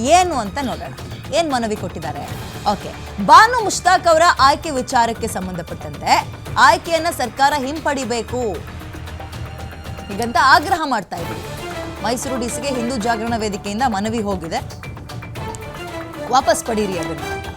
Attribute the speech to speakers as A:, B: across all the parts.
A: ಏನು ಅಂತ ನೋಡೋಣ. ಏನ್ ಮನವಿ ಕೊಟ್ಟಿದ್ದಾರೆ? ಓಕೆ ಬಾನು ಮುಷ್ತಾಕ್ ಅವರ ಆಯ್ಕೆ ವಿಚಾರಕ್ಕೆ ಸಂಬಂಧಪಟ್ಟಂತೆ ಆಯ್ಕೆಯನ್ನ ಸರ್ಕಾರ ಹಿಂಪಡಿಬೇಕು. ಹೀಗಂತ ಆಗ್ರಹ ಮಾಡ್ತಾ ಇದ್ರು. ಮೈಸೂರು ಡಿಸಿಗೆ ಹಿಂದೂ ಜಾಗರಣ ವೇದಿಕೆಯಿಂದ ಮನವಿ ಹೋಗಿದೆ. ವಾಪಸ್ ಪಡೀರಿ ಅದನ್ನ.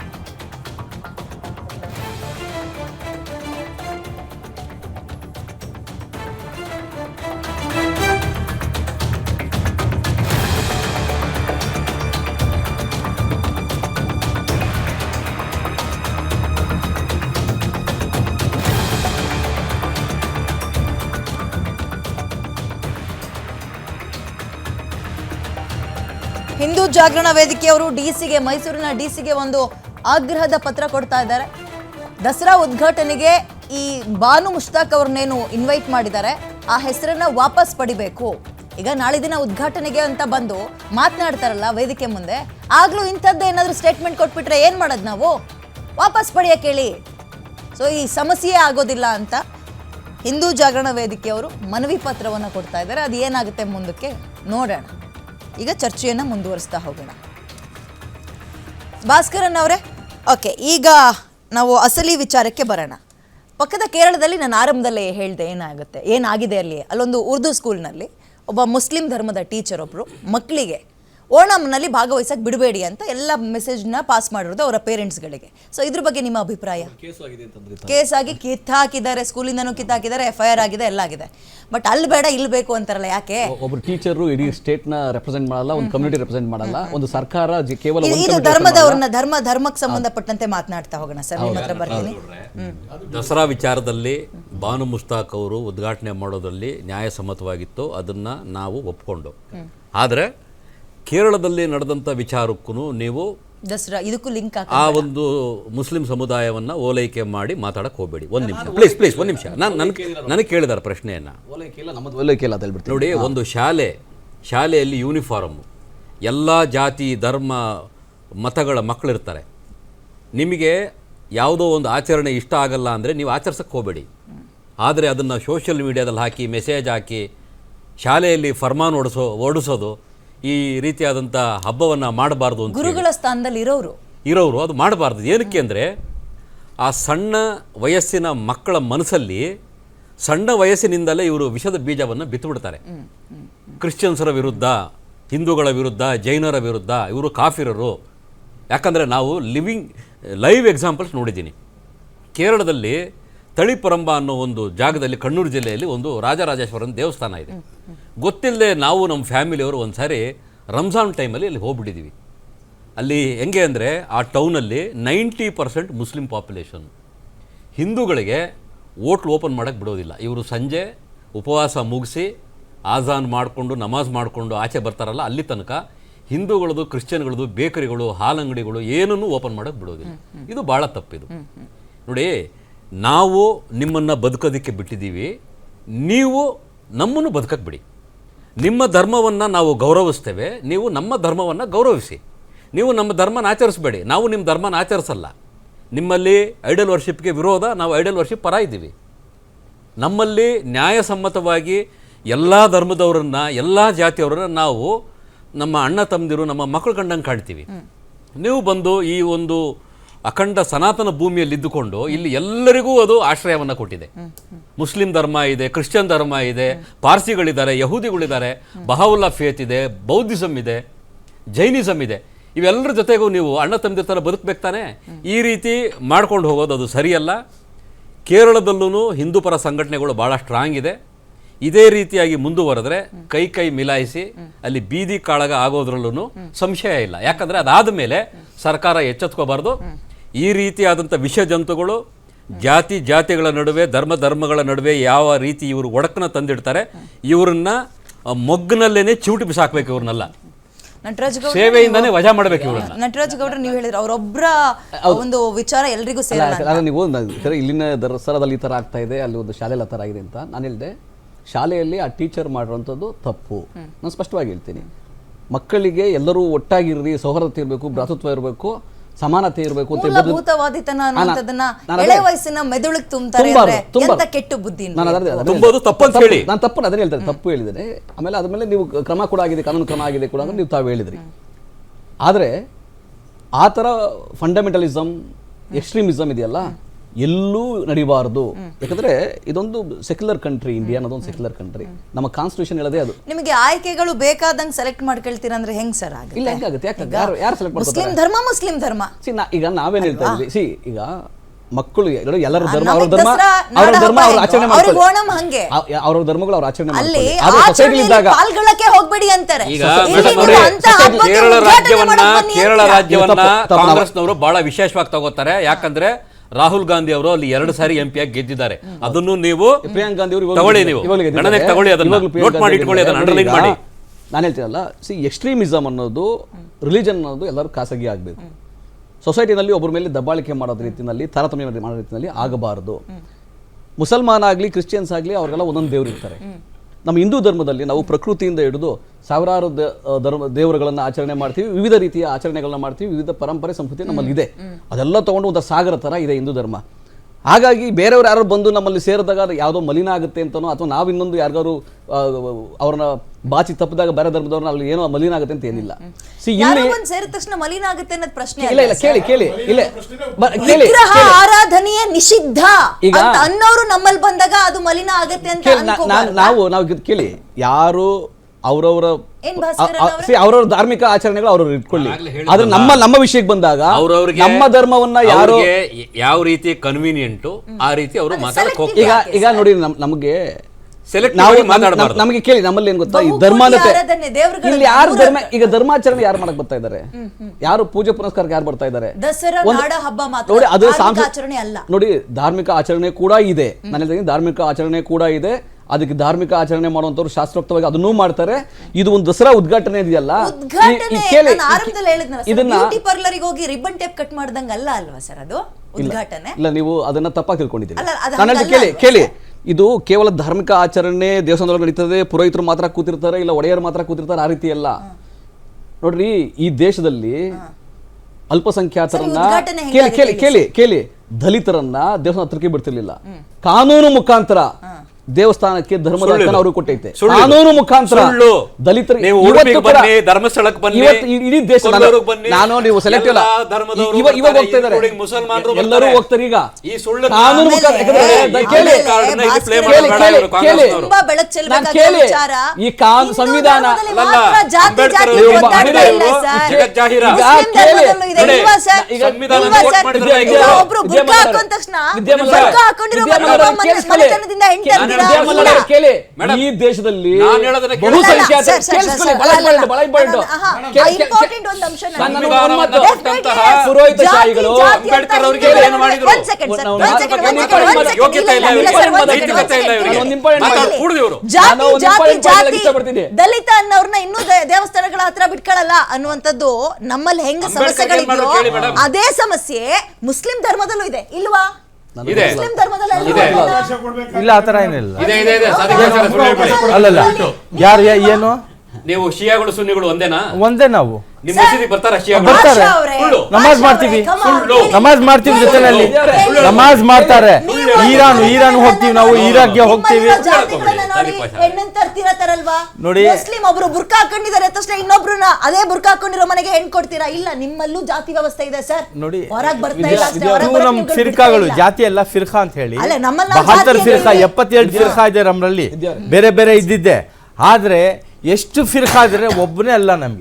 A: ಹಿಂದೂ ಜಾಗರಣ ವೇದಿಕೆಯವರು ಡಿಸಿಗೆ, ಮೈಸೂರಿನ ಡಿಸಿಗೆ ಒಂದು ಆಗ್ರಹದ ಪತ್ರ ಕೊಡ್ತಾ ಇದ್ದಾರೆ. ದಸರಾ ಉದ್ಘಾಟನೆಗೆ ಈ ಬಾನು ಮುಷ್ತಾಕ್ ಅವ್ರನ್ನೇನು ಇನ್ವೈಟ್ ಮಾಡಿದ್ದಾರೆ. ಆ ಹೆಸರನ್ನ ವಾಪಸ್ ಪಡಿಬೇಕು. ಈಗ ನಾಳೆ ದಿನ ಉದ್ಘಾಟನೆಗೆ ಅಂತ ಬಂದು ಮಾತನಾಡ್ತಾರಲ್ಲ ವೇದಿಕೆ ಮುಂದೆ. ಆಗ್ಲೂ ಇಂಥದ್ದು ಏನಾದ್ರೂ ಸ್ಟೇಟ್ಮೆಂಟ್ ಕೊಟ್ಬಿಟ್ರೆ ಏನ್ ಮಾಡೋದು ನಾವು? ವಾಪಸ್ ಪಡೆಯೋಕೆ ಹೇಳಿ ಸೊ ಈ ಸಮಸ್ಯೆ ಆಗೋದಿಲ್ಲ ಅಂತ ಹಿಂದೂ ಜಾಗರಣ ವೇದಿಕೆಯವರು ಮನವಿ ಪತ್ರವನ್ನು ಕೊಡ್ತಾ ಇದ್ದಾರೆ. ಅದು ಏನಾಗುತ್ತೆ ಮುಂದಕ್ಕೆ ನೋಡೋಣ. ಈಗ ಚರ್ಚೆಯನ್ನು ಮುಂದುವರಿಸ್ತಾ ಹೋಗೋಣ. ಭಾಸ್ಕರನ್ ಅವರೇ, ಓಕೆ, ಈಗ ನಾವು ಅಸಲಿ ವಿಚಾರಕ್ಕೆ ಬರೋಣ. ಪಕ್ಕದ ಕೇರಳದಲ್ಲಿ ನಾನು ಆರಂಭದಲ್ಲೇ ಹೇಳಿದೆ ಏನಾಗುತ್ತೆ, ಏನಾಗಿದೆ ಅಲ್ಲಿ, ಅಲ್ಲೊಂದು ಉರ್ದು ಸ್ಕೂಲ್ನಲ್ಲಿ ಒಬ್ಬ ಮುಸ್ಲಿಂ ಧರ್ಮದ ಟೀಚರ್ ಒಬ್ಬರು ಮಕ್ಕಳಿಗೆ ಓಣಂನಲ್ಲಿ ಭಾಗವಹಿಸಕ್ಕೆ ಬಿಡಬೇಡಿ ಅಂತ ಎಲ್ಲ ಮೆಸೇಜ್ನ ಪಾಸ್ ಮಾಡಿರೋದು ಅವರ ಪೇರೆಂಟ್ಸ್ಗಳಿಗೆ ಸೊ ಇದ್ರ ಬಗ್ಗೆ ನಿಮ್ಮ ಅಭಿಪ್ರಾಯ? ಕೇಸ್ ಆಗಿ ಕಿತ್ತಾಕಿದ್ದಾರೆ ಸ್ಕೂಲಿಂದನೂ ಕಿತ್ತಾಕಿದ್ದಾರೆ ಎಫ್ ಐ ಆರ್ ಆಗಿದೆ ಎಲ್ಲ ಆಗಿದೆ. ಬಟ್ ಅಲ್ಲಿ ಬೇಡ ಇಲ್ಲಿ ಬೇಕು ಅಂತಾರಲ್ಲ ಯಾಕೆ?
B: ಒಬ್ರು ಟೀಚರ್ ಇಡೀ ಸ್ಟೇಟ್ನ ರೆಪ್ರೆಸೆಂಟ್ ಮಾಡಲ್ಲ ಒಂದು ಕಮ್ಯುನಿಟಿ ರೆಪ್ರೆಸೆಂಟ್ ಮಾಡಲ್ಲ ಒಂದು ಸರ್ಕಾರ ಜಿ- ಕೇವಲ
A: ಇದು-
B: ಒಂದು
A: ಇದು
B: community
A: ಧರ್ಮದವ್ರನ್ನ ಧರ್ಮ ಧರ್ಮಕ್ಕೆ ಸಂಬಂಧಪಟ್ಟಂತೆ ಮಾತನಾಡ್ತಾ ಹೋಗೋಣ ಸರ್ ನಿಮ್ಮ ಹತ್ರ ಬರ್ತೀನಿ.
C: ದಸರಾ ವಿಚಾರದಲ್ಲಿ ಬಾನು ಮುಸ್ತಾಕ್ ಅವರು ಉದ್ಘಾಟನೆ ಮಾಡೋದ್ರಲ್ಲಿ ನ್ಯಾಯಸಮ್ಮತವಾಗಿತ್ತು ಅದನ್ನ ನಾವು ಒಪ್ಕೊಂಡು. ಆದರೆ ಕೇರಳದಲ್ಲಿ ನಡೆದಂಥ ವಿಚಾರಕ್ಕೂ ನೀವು
A: ದಸರಾ ಇದಕ್ಕೂ ಲಿಂಕ್ ಹಾಕ
C: ಆ ಒಂದು ಮುಸ್ಲಿಂ ಸಮುದಾಯವನ್ನ ಓಲೈಕೆ ಮಾಡಿ ಮಾತಾಡಕ್ಕೆ ಹೋಗಬೇಡಿ. ಒಂದು ನಿಮಿಷ. ಪ್ಲೀಸ್ ಪ್ಲೀಸ್ ಒಂದು ನಿಮಿಷ. ನಾನು ನನಗೆ ನನಗೆ ಕೇಳಿದಾರೆ ಪ್ರಶ್ನೆಯನ್ನ.
B: ಓಲೈಕೆ ಇಲ್ಲ ನಮ್ಮದು ಓಲೈಕೆ ಇಲ್ಲ ಅಂತ ಹೇಳ್ಬಿಡ್ತೀವಿ
C: ನೋಡಿ ಒಂದು ಶಾಲೆ ಶಾಲೆಯಲ್ಲಿ ಯೂನಿಫಾರ್ಮ್ ಎಲ್ಲ ಜಾತಿ ಧರ್ಮ ಮತಗಳ ಮಕ್ಕಳಿರ್ತಾರೆ ನಿಮಗೆ ಯಾವುದೋ ಒಂದು ಆಚರಣೆ ಇಷ್ಟ ಆಗಲ್ಲ ಅಂದರೆ ನೀವು ಆಚರಿಸಕ್ಕೆ ಹೋಗಬೇಡಿ. ಆದರೆ ಅದನ್ನು ಸೋಷಿಯಲ್ ಮೀಡಿಯಾದಲ್ಲಿ ಹಾಕಿ ಮೆಸೇಜ್ ಹಾಕಿ ಶಾಲೆಯಲ್ಲಿ ಫರ್ಮಾನ್ ಓಡಿಸೋ ಓಡಿಸೋದು ಈ ರೀತಿಯಾದಂಥ ಹಬ್ಬವನ್ನು ಮಾಡಬಾರ್ದು ಅಂತ
A: ಗುರುಗಳ ಸ್ಥಾನದಲ್ಲಿ ಇರೋರು.
C: ಇರೋರು ಅದು ಮಾಡಬಾರ್ದು. ಏನಕ್ಕೆ ಅಂದರೆ ಆ ಸಣ್ಣ ವಯಸ್ಸಿನ ಮಕ್ಕಳ ಮನಸ್ಸಲ್ಲಿ ಸಣ್ಣ ವಯಸ್ಸಿನಿಂದಲೇ ಇವರು ವಿಷದ ಬೀಜವನ್ನು ಬಿತ್ತುಬಿಡ್ತಾರೆ ಕ್ರಿಶ್ಚಿಯನ್ಸರ ವಿರುದ್ಧ ಹಿಂದೂಗಳ ವಿರುದ್ಧ ಜೈನರ ವಿರುದ್ಧ ಇವರು ಕಾಫಿರರು. ಯಾಕಂದರೆ ನಾವು ಲಿವಿಂಗ್ ಲೈವ್ ಎಕ್ಸಾಂಪಲ್ಸ್ ನೋಡಿದ್ದೀನಿ. ಕೇರಳದಲ್ಲಿ ತಳಿಪರಂಬ ಅನ್ನೋ ಒಂದು ಜಾಗದಲ್ಲಿ ಕಣ್ಣೂರು ಜಿಲ್ಲೆಯಲ್ಲಿ ಒಂದು ರಾಜರಾಜೇಶ್ವರನ ದೇವಸ್ಥಾನ ಇದೆ. ಗೊತ್ತಿಲ್ಲದೆ ನಾವು ನಮ್ಮ ಫ್ಯಾಮಿಲಿಯವರು ಒಂದು ಸಾರಿ ರಂಜಾನ್ ಟೈಮಲ್ಲಿ ಅಲ್ಲಿ ಹೋಗ್ಬಿಟ್ಟಿದ್ದೀವಿ ಅಲ್ಲಿ ಹೆಂಗೆ ಅಂದರೆ ಆ ಟೌನಲ್ಲಿ ನೈಂಟಿ ಪರ್ಸೆಂಟ್ ಮುಸ್ಲಿಂ ಪಾಪ್ಯುಲೇಷನ್. ಹಿಂದೂಗಳಿಗೆ ಓಟ್ಲ್ ಓಪನ್ ಮಾಡೋಕ್ಕೆ ಬಿಡೋದಿಲ್ಲ. ಇವರು ಸಂಜೆ ಉಪವಾಸ ಮುಗಿಸಿ ಆಜಾನ್ ಮಾಡಿಕೊಂಡು ನಮಾಜ್ ಮಾಡಿಕೊಂಡು ಆಚೆ ಬರ್ತಾರಲ್ಲ ಅಲ್ಲಿ ತನಕ ಹಿಂದೂಗಳದು ಕ್ರಿಶ್ಚಿಯನ್ಗಳದು ಬೇಕರಿಗಳು ಹಾಲಂಗಡಿಗಳು ಏನನ್ನೂ ಓಪನ್ ಮಾಡೋಕ್ಕೆ ಬಿಡೋದಿಲ್ಲ. ಇದು ಭಾಳ ತಪ್ಪಿದು. ನೋಡಿ ನಾವು ನಿಮ್ಮನ್ನು ಬದುಕೋದಕ್ಕೆ ಬಿಟ್ಟಿದ್ದೀವಿ ನೀವು ನಮ್ಮನ್ನು ಬದುಕಕ್ಕೆ ಬಿಡಿ ನಿಮ್ಮ ಧರ್ಮವನ್ನು ನಾವು ಗೌರವಿಸ್ತೇವೆ ನೀವು ನಮ್ಮ ಧರ್ಮವನ್ನು ಗೌರವಿಸಿ. ನೀವು ನಮ್ಮ ಧರ್ಮನ ಆಚರಿಸಬೇಡಿ ನಾವು ನಿಮ್ಮ ಧರ್ಮನ ಆಚರಿಸಲ್ಲ. ನಿಮ್ಮಲ್ಲಿ ಐಡಲ್ ವರ್ಷಿಪ್ಗೆ ವಿರೋಧ ನಾವು ಐಡಲ್ ವರ್ಷಿಪ್ ಪರ ಇದ್ದೀವಿ. ನಮ್ಮಲ್ಲಿ ನ್ಯಾಯಸಮ್ಮತವಾಗಿ ಎಲ್ಲ ಧರ್ಮದವರನ್ನು ಎಲ್ಲ ಜಾತಿಯವರನ್ನು ನಾವು ನಮ್ಮ ಅಣ್ಣ ತಮ್ಮದಿರು ನಮ್ಮ ಮಕ್ಕಳು ಕಂಡಂಗೆ ಕಾಣ್ತೀವಿ. ನೀವು ಬಂದು ಈ ಒಂದು ಅಖಂಡ ಸನಾತನ ಭೂಮಿಯಲ್ಲಿ ಇದ್ದುಕೊಂಡು ಇಲ್ಲಿ ಎಲ್ಲರಿಗೂ ಅದು ಆಶ್ರಯವನ್ನು ಕೊಟ್ಟಿದೆ. ಮುಸ್ಲಿಂ ಧರ್ಮ ಇದೆ, ಕ್ರಿಶ್ಚಿಯನ್ ಧರ್ಮ ಇದೆ, ಪಾರ್ಸಿಗಳಿದ್ದಾರೆ, ಯಹೂದಿಗಳಿದ್ದಾರೆ, ಬಹಾವುಲ್ಲಾ ಫೇತ್ ಇದೆ ಬೌದ್ಧಿಸಮ್ ಇದೆ ಜೈನಿಸಮ್ ಇದೆ. ಇವೆಲ್ಲರ ಜೊತೆಗೂ ನೀವು ಅಣ್ಣ ತಂದಿರ್ತಾರ ಥರ ಬದುಕಬೇಕು ತಾನೆ? ಈ ರೀತಿ ಮಾಡ್ಕೊಂಡು ಹೋಗೋದು ಅದು ಸರಿಯಲ್ಲ. ಕೇರಳದಲ್ಲೂ ಹಿಂದೂ ಪರ ಸಂಘಟನೆಗಳು ಭಾಳ ಸ್ಟ್ರಾಂಗ್ ಇದೆ. ಇದೇ ರೀತಿಯಾಗಿ ಮುಂದುವರೆದ್ರೆ ಕೈ ಕೈ ಮಿಲಾಯಿಸಿ ಅಲ್ಲಿ ಬೀದಿ ಕಾಳಗ ಆಗೋದ್ರಲ್ಲೂ ಸಂಶಯ ಇಲ್ಲ. ಯಾಕಂದ್ರೆ ಅದಾದ ಮೇಲೆ ಸರ್ಕಾರ ಎಚ್ಚೆತ್ಕೋಬಾರ್ದು. ಈ ರೀತಿಯಾದಂಥ ವಿಷ ಜಂತುಗಳು ಜಾತಿ ಜಾತಿಗಳ ನಡುವೆ ಧರ್ಮ ಧರ್ಮಗಳ ನಡುವೆ ಯಾವ ರೀತಿ ಇವರು ಒಡಕನ ತಂದಿಡ್ತಾರೆ ಇವರನ್ನ ಮೊಗ್ಗನಲ್ಲೇನೆ ಚಿವುಟಿ ಬಿಸಾಕ್ಬೇಕು ಇವ್ರನ್ನೆಲ್ಲ.
A: ನಟರಾಜ್ ಗೌಡ್ರು
C: ಸೇವೆಯಿಂದಾನೇ ವಜಾ ಮಾಡಬೇಕು ಇವ್ರನ್ನ.
A: ನಟರಾಜ್ ಗೌಡ್ರು ನೀವು ಹೇಳಿದ್ರೆ ಅವರೊಬ್ಬರ ಒಂದು ವಿಚಾರ ಎಲ್ರಿಗೂ ಸೇರಲ್ಲ
B: ಅಲ್ಲ, ನೀವು ಸರಿ ಇಲ್ಲಿನ ದಸರಾದಲ್ಲಿ ಈ ಥರ ಆಗ್ತಾ ಇದೆ ಅಲ್ಲಿ ಒಂದು ಶಾಲೆಯಲ್ಲಿ ಆ ಥರ ಆಗಿದೆ ಅಂತ. ನಾನು ಹೇಳಿದೆ ಶಾಲೆಯಲ್ಲಿ ಆ ಟೀಚರ್ ಮಾಡಿರೋಂಥದ್ದು ತಪ್ಪು. ನಾನು ಸ್ಪಷ್ಟವಾಗಿ ಹೇಳ್ತೀನಿ. ಮಕ್ಕಳಿಗೆ ಎಲ್ಲರೂ ಒಟ್ಟಾಗಿರ್ರಿ ಸೌಹಾರ್ದತೆ ಇರಬೇಕು ಭ್ರಾತೃತ್ವ ಇರಬೇಕು. ಸಮಾನತೆ ಇರಬೇಕು ಅಂತ
A: ಮೂಲಭೂತವಾದಿತನ ಅನ್ನುವಂಥದ್ದನ್ನ ಎಳೆ ವಯಸ್ಸಿನ ಮೆದುಳಿಗೆ ತುಂಬ್ತಾರೆ ಅಂದ್ರೆ. ಎಂತ ಕೆಟ್ಟು ಬುದ್ಧಿ
B: ನಾನು ಅದನ್ನೇ
C: ತುಂಬೋದು ತಪ್ಪು ಅಂತ ಹೇಳಿ.
B: ನಾನು ತಪ್ಪು ಅದನ್ನ ಹೇಳ್ತೇನೆ ತಪ್ಪು ಹೇಳಿದ್ದೇನೆ ಆಮೇಲೆ ಅದ್ಮೇಲೆ ನೀವು ಕ್ರಮ ಕೂಡ ಆಗಿದೆ ಕಾನೂನು ಕ್ರಮ ಆಗಿದೆ ಕೂಡ ಅಂತ ನೀವು ತಾವು ಹೇಳಿದ್ರಿ ಆದರೆ ಆ ಥರ ಫಂಡಮೆಂಟಲಿಸಮ್ ಎಕ್ಸ್ಟ್ರೀಮಿಸಮ್ ಇದೆಯಲ್ಲ ಎಲ್ಲೂ ನಡಿಬಾರದು. ಯಾಕಂದ್ರೆ ಇದೊಂದು ಸೆಕ್ಯುಲರ್ ಕಂಟ್ರಿ ಇಂಡಿಯಾ ಅನ್ನೋದೊಂದು ಸೆಕ್ಯುಲರ್ ಕಂಟ್ರಿ ನಮ್ಮ ಕಾನ್ಸ್ಟಿಟ್ಯೂಷನ್ ಹೇಳದೇ ಅದು.
A: ನಿಮಗೆ ಆಯ್ಕೆಗಳು ಬೇಕಾದಂಗೆ ಸೆಲೆಕ್ಟ್ ಮಾಡ್ಕೊಳ್ತೀರಾ ಅಂದ್ರೆ ಹೆಂಗ್ ಸರ್ ಆಗ
B: ಇಲ್ಲ ಹೆಂಗಾಗುತ್ತೆ ಯಾಕೆ ಯಾರು ಯಾರು ಸೆಲೆಕ್ಟ್
A: ಮುಸ್ಲಿಂ ಧರ್ಮ ಮುಸ್ಲಿಂ ಧರ್ಮ.
B: ಸಿ ನಾ ಈಗ ನಾವೇನ್ ಹೇಳ್ತಾ ಇದ್ವಿ? ಸಿ ಈಗ ಮಕ್ಕಳು ಎಲ್ಲರ ಧರ್ಮ ಅವರ ಧರ್ಮ ಅವರ ಧರ್ಮ ಅವ್ರ ಆಚರಣೆ
A: ಮಾಡ್ತಾರೆ.
B: ಅವರ
A: ಓಣಂ ಹಂಗೆ.
B: ಆ- ಅವ್ರ ಧರ್ಮಗಳು ಅವ್ರ ಆಚರಣೆ
A: ಅಲ್ಲಿ
B: ಮಾಡ್ಕೊಳ್ಳಿ ಆದ್ರೆ ಸೊಸೈಟಿ ಇದ್ದಾಗ
A: ಪಾಲ್ಗೊಳ್ಳಕ್ಕೆ ಹೋಗಬೇಡಿ ಅಂತಾರೆ.
C: ಈಗ ಕೇರಳ ರಾಜ್ಯವನ್ನ ಕೇರಳ ರಾಜ್ಯವನ್ನ ಕಾಂಗ್ರೆಸ್ನವರು ಬಹಳ ವಿಶೇಷವಾಗಿ ತಗೋತಾರೆ. ಯಾಕಂದ್ರೆ ರಾಹುಲ್ ಗಾಂಧಿ ಅವರು ಅಲ್ಲಿ ಎರಡು ಸಾರಿ ಎಂ ಆಗಿ ಗೆದ್ದಿದ್ದಾರೆ. ಅದನ್ನು ನೀವು
B: ಪ್ರಿಯಾಂಕ್ ಗಾಂಧಿ ಅವರು
C: ತಗೊಳ್ಳಿ ನೀವು. ಗಣನೆಗೆ ತಗೊಳ್ಳಿ ಅದನ್ನ. ನೋಟ್ ಮಾಡಿ ಇಟ್ಕೊಳ್ಳಿ ಅದನ್ನ. ಅಂಡರ್ಲೈನ್ ಮಾಡಿ
B: ನಾನು ಹೇಳ್ತೀನಲ್ಲ ಸಿ ಎಕ್ಸ್ಟ್ರೀಮಿಸಮ್ ಅನ್ನೋದು ರಿಲಿಜನ್ ಅನ್ನೋದು ಎಲ್ಲರೂ ಖಾಸಗಿ ಆಗಬೇಕು. ಸೊಸೈಟಿನಲ್ಲಿ ಒಬ್ಬರ ಮೇಲೆ ದಬ್ಬಾಳಿಕೆ ಮಾಡೋದ ರೀತಿಯಲ್ಲಿ ತಾರತಮ್ಯ ಮಾಡೋ ರೀತಿಯಲ್ಲಿ ಆಗಬಾರದು. ಮುಸಲ್ಮಾನ್ ಆಗಲಿ ಕ್ರಿಶ್ಚಿಯನ್ಸ್ ಆಗಲಿ ಅವರೆಲ್ಲ ಒಂದೊಂದು ದೇವ್ರು ಇರ್ತಾರೆ. ನಮ್ಮ ಹಿಂದೂ ಧರ್ಮದಲ್ಲಿ ನಾವು ಪ್ರಕೃತಿಯಿಂದ ಹಿಡಿದು ಸಾವಿರಾರು ಧರ್ಮ ದೇವರುಗಳನ್ನು ಆಚರಣೆ ಮಾಡ್ತೀವಿ ವಿವಿಧ ರೀತಿಯ ಆಚರಣೆಗಳನ್ನ ಮಾಡ್ತೀವಿ ವಿವಿಧ ಪರಂಪರೆ ಸಂಸ್ಕೃತಿ ನಮ್ಮಲ್ಲಿ ಇದೆ ಅದೆಲ್ಲ ತಗೊಂಡು ಒಂದು ಸಾಗರ ತರ ಇದೆ ಹಿಂದೂ ಧರ್ಮ. ಹಾಗಾಗಿ ಬೇರೆಯವ್ರು ಯಾರು ಬಂದು ನಮ್ಮಲ್ಲಿ ಸೇರಿದಾಗ ಯಾವುದೋ ಮಲಿನ ಆಗುತ್ತೆ ಅಂತನೋ ಅಥವಾ ನಾವು ಇನ್ನೊಂದು ಯಾರಿಗಾರು ಅವ್ರನ್ನ ಬಾಚಿ ತಪ್ಪಿದಾಗ ಬೇರೆ ಧರ್ಮದವ್ರನ್ನ ಅಲ್ಲಿ ಏನೋ ಮಲಿನ ಆಗುತ್ತೆ ಅಂತ ಏನಿಲ್ಲ. ಸಿ ಇಲ್ಲಿ
A: ಸೇರಿದ ತಕ್ಷಣ ಮಲಿನ ಆಗುತ್ತೆ ಅನ್ನೋದು ಪ್ರಶ್ನೆ
B: ಇಲ್ಲ ಇಲ್ಲ ಕೇಳಿ ಕೇಳಿ ಇಲ್ಲ. ಕೇಳಿ
A: ಆರಾಧನೆಯೇ ನಿಷಿದ್ಧ
B: ಈಗ-
A: ಅನ್ನೋರು ನಮ್ಮಲ್ಲಿ ಬಂದಾಗ ಅದು ಮಲಿನ ಆಗುತ್ತೆ ಅಂತ
B: ನಾವು ನಾವು ಕೇಳಿ ಯಾರು ಅವ್ರವ್ರ ಅವ್ರವ್ರ ಧಾರ್ಮಿಕ ಆಚರಣೆಗಳು ಅವ್ರವ್ರು ಇಟ್ಕೊಳ್ಳಿ. ಆದ್ರೆ ನಮ್ಮ ನಮ್ಮ ವಿಷಯಕ್ಕೆ ಬಂದಾಗ
C: ಅವ್ರವ್ರಿಗೆ
B: ನಮ್ಮ ಧರ್ಮವನ್ನ ಯಾರು
C: ಯಾವ ರೀತಿ ಕನ್ವೀನಿಯಂಟ್ ಆ ರೀತಿ ಅವರು ಮಾತಾಡಕ್ ಹೋಗ್ತಾರೆ
B: ಈಗ ಈಗ ನೋಡಿ ನಮ್- ನಮಗೆ ನಮಗೆ ಕೇಳಿ ನಮ್ಮಲ್ಲಿ ಏನ್ ಗೊತ್ತಾ? ಈ
A: ಧರ್ಮ
B: ಧರ್ಮಾನತೆ ಇಲ್ಲಿ ಯಾರು ಧರ್ಮ ಈಗ ಧರ್ಮಾಚರಣೆ ಯಾರು ಮಾಡಕ್ ಬರ್ತಾ ಇದಾರೆ? ಯಾರು ಪೂಜೆ ಪುನಸ್ಕಾರಕ್ಕೆ ಯಾರು ಬರ್ತಾ ಇದಾರೆ?
A: ದಸರಾ ನಾಡ ಹಬ್ಬ ಮಾತ್ರ,
B: ನೋಡಿ ಅದು
A: ಧಾರ್ಮಿಕ ಆಚರಣೆ ಅಲ್ಲ.
B: ನೋಡಿ ಧಾರ್ಮಿಕ ಆಚರಣೆ ಕೂಡ ಇದೆ. ನನ್ನ ಧಾರ್ಮಿಕ ಆಚರಣೆ ಕೂಡ ಇದೆ. ಅದಕ್ಕೆ ಧಾರ್ಮಿಕ ಆಚರಣೆ ಮಾಡುವಂತವ್ರು ಶಾಸ್ತ್ರೋಕ್ತವಾಗಿ ಅದನ್ನೂ ಮಾಡ್ತಾರೆ. ಇದು ಒಂದು ದಸರಾ ಉದ್ಘಾಟನೆ ಇದೆಯಲ್ಲ? ಇದನ್ನ
A: ಪಾರ್ಲರಿಗೆ ಹೋಗಿ ರಿಬ್ಬನ್ ಟೇಪ್ ಕಟ್ ಮಾಡ್ದಂಗ ಅಲ್ಲ ಅಲ್ವಾ ಸರ್ ಅದು? ಉದ್ಘಾಟನೆ?
B: ಇಲ್ಲ ನೀವು ಅದನ್ನ ತಪ್ಪಾಗಿ ತಿಳ್ಕೊಂಡಿದ್ದೀರಿ. ಕೇಳಿ ಕೇಳಿ. ಇದು ಕೇವಲ ಧಾರ್ಮಿಕ ಆಚರಣೆ ದೇವಸ್ಥಾನದಲ್ಲಿ ನಡೀತದೆ ಪುರೋಹಿತರು ಮಾತ್ರ ಕೂತಿರ್ತಾರೆ ಇಲ್ಲ ಒಡೆಯರು ಮಾತ್ರ ಕೂತಿರ್ತಾರೆ ಆ ರೀತಿ ಅಲ್ಲ ನೋಡ್ರಿ ಈ ದೇಶದಲ್ಲಿ ಅಲ್ಪಸಂಖ್ಯಾತರನ್ನ ಕೇಳಿ ಕೇಳಿ ಕೇಳಿ ಕೇಳಿ. ದಲಿತರನ್ನ ದೇವಸ್ಥಾನ ಹತ್ರಕ್ಕೆ ಬಿಡ್ತಿರ್ಲಿಲ್ಲ. ಕಾನೂನು ಮುಖಾಂತರ ದೇವಸ್ಥಾನಕ್ಕೆ ಧರ್ಮದ ಅವರು ಕೊಟ್ಟೈತೆ. ಕಾನೂನು ಮುಖಾಂತರ
C: ಬನ್ನಿ, ಧರ್ಮಸ್ಥಳಕ್ಕೆ ಬನ್ನಿ,
B: ಇಡೀ ದೇಶ ನಾನು-
C: ಬನ್ನಿ,
B: ನಾನು ನೀವು ಸೆಲೆಕ್ಟ್ ಇಲ್ಲ
C: ಧರ್ಮದವರು
B: ಇವಾಗ ಹೋಗ್ತಾ ಇದ್ದಾರೆ. ಎಲ್ಲರೂ. ಹೋಗ್ತಾರೆ ಈಗ.
C: ಈ ಸುಳ್ಳು
B: ಕಾನೂನು ಮುಖಾಂತರ ಈ ಕಾನ್ ಸಂವಿಧಾನ ಕೇಳಿ, ಈ ದೇಶದಲ್ಲಿ ಪುರೋಹಿತಶಾಹಿಗಳು
C: ಅಂಬೇಡ್ಕರ್ ಅವರಿಗೆ ಏನು ಮಾಡಿದ್ರು?
A: ದಲಿತ ಅನ್ನೋರ್ನ ಇನ್ನೂ ದೇವಸ್ಥಾನಗಳ ಹತ್ರ ಬಿಟ್ಕೊಳ್ಳಲ್ಲ ಅನ್ನುವಂಥದ್ದು ನಮ್ಮಲ್ಲಿ ಹೆಂಗ ಸಮಸ್ಯೆಗಳಿದೆಯೋ. ಅದೇ ಸಮಸ್ಯೆ ಮುಸ್ಲಿಂ ಧರ್ಮದಲ್ಲೂ ಇದೆ. ಇಲ್ವಾ?
C: ಇದೆ.
D: ಇಲ್ಲ ಆ ಥರ ಏನಿಲ್ಲ.
C: ಇದೆ ಇದೆ ಇದೆ. ಸಾದಿಕ್ ಸುಳ್ಳು ಹೇಳ್ಬೇಡಿ.
D: ಅಲ್ಲಲ್ಲ. ಯಾರು ಯಾ- ಏನು?
C: ನೀವು ಶಿಯಾಗಳು ಸುನ್ನಿಗಳು ಒಂದೇನಾ?
D: ಒಂದೇ ನಾವು.
C: ನಿಮ್ಮ ಬರ್ತಾರ
D: ಬರ್ತಾರೆ. ನಮಾಜ್ ಮಾಡ್ತೀವಿ. ನಮಾಜ್ ಮಾಡ್ತೀವಿ. ಜೊತೆನಲ್ಲಿ. ನಮಾಜ್ ಮಾಡ್ತಾರೆ.
A: ನೀವು
D: ಈರಾನ್ ಈರಾನ್ ಹೋಗ್ತೀವಿ ನಾವು
A: ಈರಾಕ್
D: ಇರಾಕ್ಗೆ ಹೋಗ್ತೀವಿ.
A: ನೋಡಿ. ಮುಸ್ಲಿಂ ಒಬ್ರು ಬುರ್ಕಾ ಹಾಕೊಂಡಿದ್ದಾರೆ ಅಂದ ತಕ್ಷಣ ಇನ್ನೊಬ್ರನ್ನ ಅದೇ ಬುರ್ಕಾ ಹಾಕೊಂಡಿರೋ ಮನೆಗೆ ಹೆಣ್ ಕೊಡ್ತೀರಾ? ಇಲ್ಲ ನಿಮ್ಮಲ್ಲೂ ಜಾತಿ ವ್ಯವಸ್ಥೆ ಇದೆ ಸರ್.
D: ನೋಡಿ
A: ಹೊರಗ್ ಬರ್ತಾ ಇಲ್ಲ ನೀವು
D: ಫಿರ್ಕಾಗಳು ಜಾತಿ ಎಲ್ಲ ಫಿರ್ಕಾ ಅಂತ ಹೇಳಿ. ಬಹತ್ತರ ಫಿರ್ಕಾ ಎಪ್ಪತ್ತೆರಡು ಫಿರ್ಕಾ ಇದೆ ನಮ್ಮಲ್ಲಿ ಬೇರೆ ಬೇರೆ ಇದ್ದಿದ್ದೆ. ಆದ್ರೆ ಎಷ್ಟು ಫಿರ್ಕಾ ಇದ್ರೆ ಒಬ್ಬನೇ ಅಲ್ಲ ನಮ್ಗೆ.